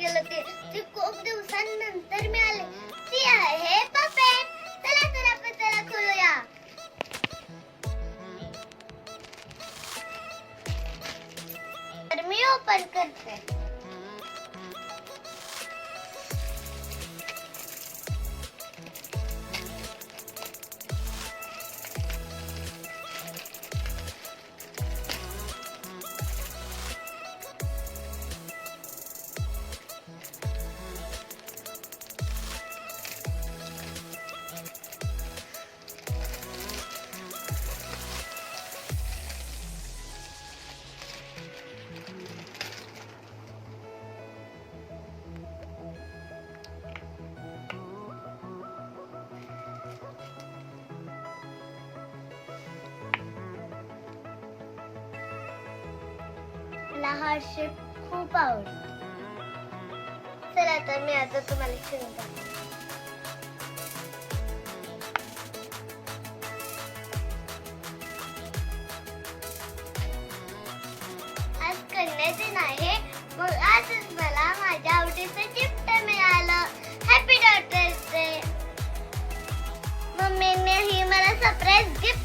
गेलं ते. ते खूप दिवसांनंतर मिळाले. ती आहे पपेट चला तर आपण त्याला खोलूया. तर मी ओपन करते. मला हा शेप खूप आवडतो. चला तर मी आता तुम्हाला खेळून दाखवते. आज कन्या दिन आहे मग आजच मला माझ्या आवडीचं गिफ्ट मिळालं. हॅपी डॉटर्स डे मम्मीने ही मला सरप्राईज गिफ्ट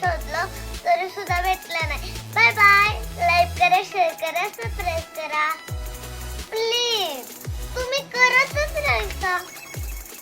शोधलं तरी सुद्धा भेटलं नाही. बाय बाय लाईक करा शेअर करा